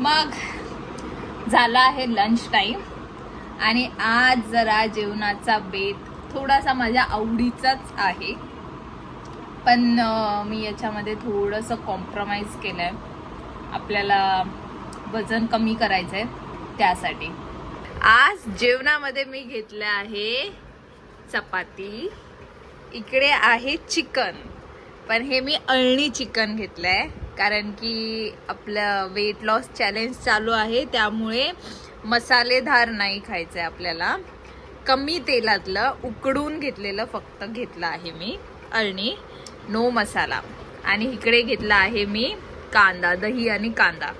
मग झाला आहे लंच टाईम आणि आज जरा जेवणाचा बेत थोडासा माझ्या आवडीचाच आहे. पण मी याच्यामध्ये थोडंसं कॉम्प्रोमाइज केलं आहे आपल्याला वजन कमी करायचं आहे त्यासाठी. आज जेवणामध्ये मी घेतलं आहे चपाती. इकडे आहे चिकन. पण हे मी अळणी चिकन घेतलं आहे कारण की आपलं वेट लॉस चॅलेंज चालू आहे त्यामुळे मसालेदार नाही खायचं आहे आपल्याला. कमी तेलातलं उकडून घेतलेलं फक्त घेतलं आहे मी अळणी नो मसाला आणि इकडे घेतला आहे मी कांदा दही आणि कांदा.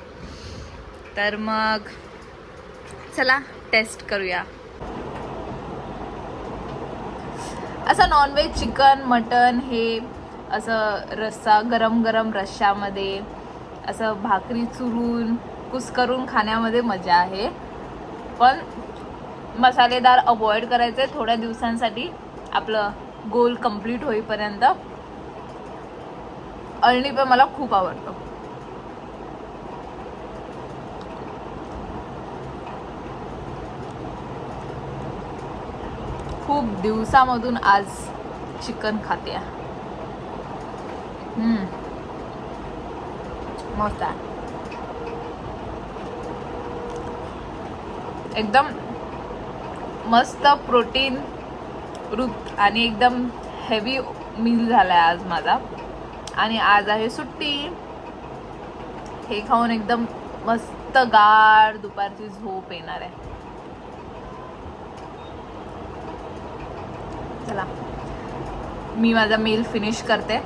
तर मग चला टेस्ट करूया. असं नॉनव्हेज चिकन मटन हे असं रस्सा गरम गरम रश्श्यामध्ये असं भाकरी चुरून कुस्करून खाण्यामध्ये मजा आहे. पण मसालेदार अवॉइड करायचे थोड्या दिवसांसाठी आपलं गोल कंप्लीट होईपर्यंत. अळणी पण मला खूप आवडतं. खूप दिवसामधून आज चिकन खाते. आहे मस्त आहे एकदम मस्त प्रोटीन रूप आणि एकदम हेवी मील झाला आहे आज माझा. आणि आज आहे सुट्टी. हे खाऊन एकदम मस्त गाढ दुपारची झोप येणार आहे. चला. मी माझा मेल फिनिश करते.